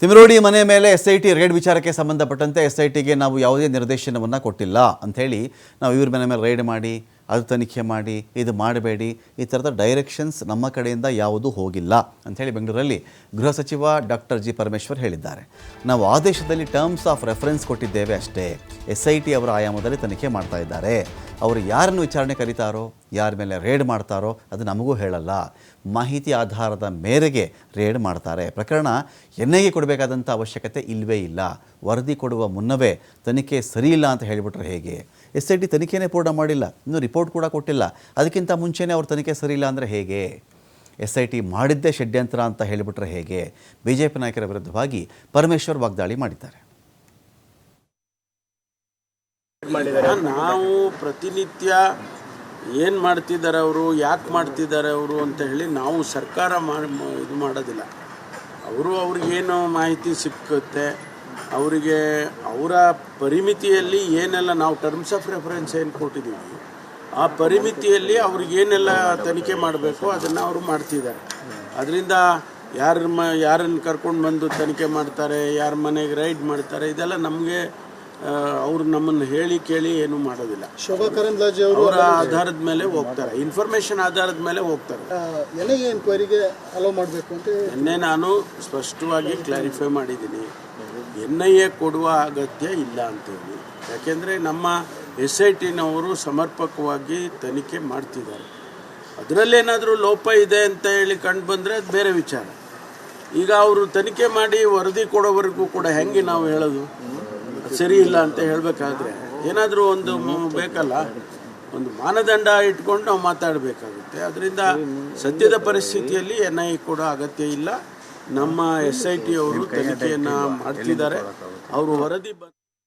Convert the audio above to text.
ತಿಮರೋಡಿ ಮನೆ ಮೇಲೆ S I T raid ವಿಚಾರಕ್ಕೆ ಸಂಬಂಧಪಟ್ಟಂತೆ ಎಸ್ ಐ ಟಿಗೆ ನಾವು ಯಾವುದೇ ನಿರ್ದೇಶನವನ್ನು ಕೊಟ್ಟಿಲ್ಲ ಅಂಥೇಳಿ ನಾವು ಇವ್ರ ಮನೆ ಮೇಲೆ ರೈಡ್ ಮಾಡಿ, ಅದು ತನಿಖೆ ಮಾಡಿ, ಇದು ಮಾಡಬೇಡಿ, ಈ ಥರದ ಡೈರೆಕ್ಷನ್ಸ್ ನಮ್ಮ ಕಡೆಯಿಂದ ಯಾವುದೂ ಹೋಗಿಲ್ಲ ಅಂಥೇಳಿ ಬೆಂಗಳೂರಲ್ಲಿ ಗೃಹ ಸಚಿವ ಡಾಕ್ಟರ್ ಜಿ ಪರಮೇಶ್ವರ್ ಹೇಳಿದ್ದಾರೆ. ನಾವು ಆದೇಶದಲ್ಲಿ ಟರ್ಮ್ಸ್ ಆಫ್ ರೆಫರೆನ್ಸ್ ಕೊಟ್ಟಿದ್ದೇವೆ ಅಷ್ಟೇ. ಎಸ್ ಐ ಟಿ ಅವರ ಆಯಾಮದಲ್ಲಿ ತನಿಖೆ ಮಾಡ್ತಾ ಇದ್ದಾರೆ. ಅವರು ಯಾರನ್ನು ವಿಚಾರಣೆ ಕರೀತಾರೋ, ಯಾರ ಮೇಲೆ ರೇಡ್ ಮಾಡ್ತಾರೋ, ಅದು ನಮಗೂ ಹೇಳಲ್ಲ. ಮಾಹಿತಿ ಆಧಾರದ ಮೇರೆಗೆ ರೇಡ್ ಮಾಡ್ತಾರೆ. ಪ್ರಕರಣ ಎನ್ ಐಗೆ ಕೊಡಬೇಕಾದಂಥ ಅವಶ್ಯಕತೆ ಇಲ್ಲವೇ ಇಲ್ಲ. ವರದಿ ಕೊಡುವ ಮುನ್ನವೇ ತನಿಖೆ ಇಲ್ಲ ಅಂತ ಹೇಳಿಬಿಟ್ರೆ ಹೇಗೆ? ಎಸ್ ಐ ಟಿ ತನಿಖೆನೇ ಪೂರ್ಣ ಮಾಡಿಲ್ಲ. ಇನ್ನೂ ರಿಪೋರ್ಟ್ ಕೂಡ ಕೊಟ್ಟಿಲ್ಲ. ಅದಕ್ಕಿಂತ ಮುಂಚೆನೇ ಅವ್ರ ತನಿಖೆ ಸರಿ ಇಲ್ಲ ಅಂದರೆ ಹೇಗೆ? ಎಸ್ ಐ ಟಿ ಮಾಡಿದ್ದೇ ಷಡ್ಯಂತ್ರ ಅಂತ ಹೇಳಿಬಿಟ್ರೆ ಹೇಗೆ? ಬಿ ಜೆ ಪಿ ನಾಯಕರ ವಿರುದ್ಧವಾಗಿ ಪರಮೇಶ್ವರ್ ವಾಗ್ದಾಳಿ ಮಾಡಿದ್ದಾರೆ. ನಾವು ಪ್ರತಿನಿತ್ಯ ಏನು ಮಾಡ್ತಿದ್ದಾರೆ ಅವರು, ಯಾಕೆ ಮಾಡ್ತಿದ್ದಾರೆ ಅವರು ಅಂತ ಹೇಳಿ ನಾವು ಸರ್ಕಾರ ಇದು ಮಾಡೋದಿಲ್ಲ. ಅವರು ಅವ್ರಿಗೇನು ಮಾಹಿತಿ ಸಿಕ್ಕುತ್ತೆ, ಅವರಿಗೆ ಅವರ ಪರಿಮಿತಿಯಲ್ಲಿ ಏನೆಲ್ಲ ನಾವು ಟರ್ಮ್ಸ್ ಆಫ್ ರೆಫರೆನ್ಸ್ ಏನು ಕೊಟ್ಟಿದ್ದೀವಿ, ಆ ಪರಿಮಿತಿಯಲ್ಲಿ ಅವ್ರಿಗೇನೆಲ್ಲ ತನಿಖೆ ಮಾಡಬೇಕು, ಅದನ್ನು ಅವರು ಮಾಡ್ತಿದ್ದಾರೆ. ಅದರಿಂದ ಯಾರ ಮ, ಯಾರನ್ನು ಕರ್ಕೊಂಡು ಬಂದು ತನಿಖೆ ಮಾಡ್ತಾರೆ, ಯಾರ ಮನೆಗೆ ರೈಡ್ ಮಾಡ್ತಾರೆ, ಇದೆಲ್ಲ ನಮಗೆ ಅವರು ನಮ್ಮನ್ನು ಹೇಳಿ ಕೇಳಿ ಏನು ಮಾಡೋದಿಲ್ಲ. ಶೋಭಾ ಕರಂದ್ಲಾಜೆ ಅವರು ಆಧಾರದ ಮೇಲೆ ಹೋಗ್ತಾರೆ. ಇನ್ಫಾರ್ಮೇಶನ್ ಆಧಾರದ ಮೇಲೆ ಹೋಗ್ತಾರೆ. ಎನ್ ಐ ಎನ್ಕ್ವೈರಿಗೆ ಅಲೋ ಮಾಡಬೇಕು ಅಂತ ನಿನ್ನೆ ನಾನು ಸ್ಪಷ್ಟವಾಗಿ ಕ್ಲಾರಿಫೈ ಮಾಡಿದ್ದೀನಿ. ಎನ್ ಐ ಎ ಕೊಡುವ ಅಗತ್ಯ ಇಲ್ಲ ಅಂತೇಳಿ. ಯಾಕೆಂದರೆ ನಮ್ಮ ಎಸ್ ಐ ಟಿನವರು ಸಮರ್ಪಕವಾಗಿ ತನಿಖೆ ಮಾಡ್ತಿದ್ದಾರೆ. ಅದರಲ್ಲೇನಾದರೂ ಲೋಪ ಇದೆ ಅಂತ ಹೇಳಿ ಕಂಡು ಬಂದರೆ ಅದು ಬೇರೆ ವಿಚಾರ. ಈಗ ಅವರು ತನಿಖೆ ಮಾಡಿ ವರದಿ ಕೊಡೋವರೆಗೂ ಕೂಡ ಹೆಂಗೆ ನಾವು ಹೇಳೋದು? ಸರಿ ಇಲ್ಲ ಅಂತ ಹೇಳಬೇಕಾದ್ರೆ ಏನಾದರೂ ಒಂದು ಬೇಕಲ್ಲ? ಒಂದು ಮಾನದಂಡ ಇಟ್ಕೊಂಡು ನಾವು ಮಾತಾಡಬೇಕಾಗುತ್ತೆ. ಅದರಿಂದ ಸದ್ಯದ ಪರಿಸ್ಥಿತಿಯಲ್ಲಿ ಎನ್ ಐ ಕೂಡ ಅಗತ್ಯ ಇಲ್ಲ. ನಮ್ಮ ಎಸ್ ಐ ಟಿ ಅವರು ತನಿಖೆಯನ್ನು ಮಾಡ್ತಿದ್ದಾರೆ. ಅವರು ವರದಿ